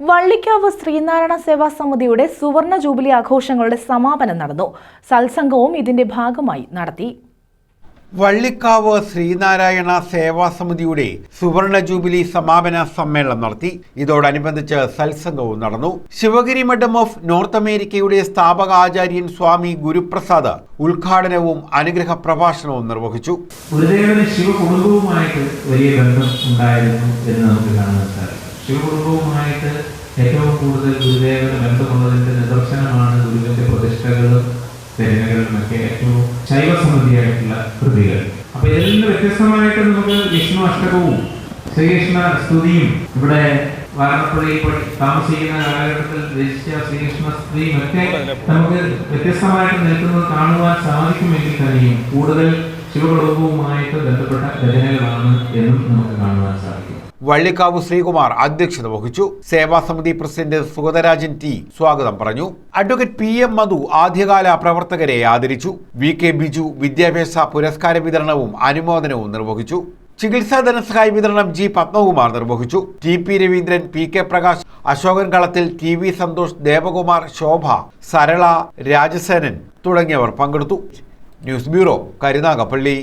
വള്ളിക്കാവ് ശ്രീനാരായണ സേവാ സമിതിയുടെ സുവർണ ജൂബിലി ആഘോഷങ്ങളുടെ സമാപനം നടന്നു. സത്സംഗവും ഇതിന്റെ ഭാഗമായി നടത്തി. വള്ളിക്കാവ് ശ്രീനാരായണ സേവാ സമിതിയുടെ സുവർണ ജൂബിലി സമാപന സമ്മേളനം നടത്തി. ഇതോടനുബന്ധിച്ച് സത്സംഗവും നടന്നു. ശിവഗിരി മഠം ഓഫ് നോർത്ത് അമേരിക്കയുടെ സ്ഥാപക ആചാര്യൻ സ്വാമി ഗുരുപ്രസാദ് ഉദ്ഘാടനവും അനുഗ്രഹ പ്രഭാഷണവും നിർവഹിച്ചു. ഗുരുദേവന് ശിവകുടുംബവുമായിട്ട് വലിയ ബന്ധം ഉണ്ടായിരുന്നു എന്ന് നമുക്ക് കാണാൻ സാധിക്കും. ശിവകുടുംബവുമായിട്ട് ഏറ്റവും കൂടുതൽ ഗുരുദേവന് ബന്ധമുള്ളതിന്റെ നിദർശനമാണ് ഗുരുവിന്റെ പ്രതിഷ്ഠകളും രചനകളും ഒക്കെ ഏറ്റവും ശൈവസമിതിയായിട്ടുള്ള കൃതികൾ. അപ്പൊ നിന്ന് വ്യത്യസ്തമായിട്ട് നമുക്ക് വിഷ്ണു അഷ്ടകവും ശ്രീകൃഷ്ണ സ്തുതിയും ഇവിടെ വാരണപ്പുഴയിൽ താമസിക്കുന്ന കാലഘട്ടത്തിൽ രചിച്ച ശ്രീകൃഷ്ണ സ്തുതിയും ഒക്കെ നമുക്ക് വ്യത്യസ്തമായിട്ട് നിൽക്കുന്നത് കാണുവാൻ സാധിക്കുമെങ്കിൽ തന്നെയും കൂടുതൽ ശിവകുടുംബവുമായിട്ട് ബന്ധപ്പെട്ട രചനകളാണ് എന്നും നമുക്ക് കാണുവാൻ സാധിക്കും. വള്ളിക്കാവ് ശ്രീകുമാർ അധ്യക്ഷത വഹിച്ചു. സേവാസമിതി പ്രസിഡന്റ് സുഗതരാജൻ ടി സ്വാഗതം പറഞ്ഞു. അഡ്വക്കേറ്റ് പി എം മധു ആദ്യകാല പ്രവർത്തകരെ ആദരിച്ചു. വി കെ ബിജു വിദ്യാഭ്യാസ പുരസ്കാര വിതരണവും അനുമോദനവും നിർവഹിച്ചു. ചികിത്സാ ധനസഹായ വിതരണം ജി പത്മകുമാർ നിർവഹിച്ചു. T P Raveendran P K Prakash Asokan Kalathil T V Santhosh Devakumar Shobha Sarala Rajasenan തുടങ്ങിയവർ പങ്കെടുത്തു. News bureau Karunagappally.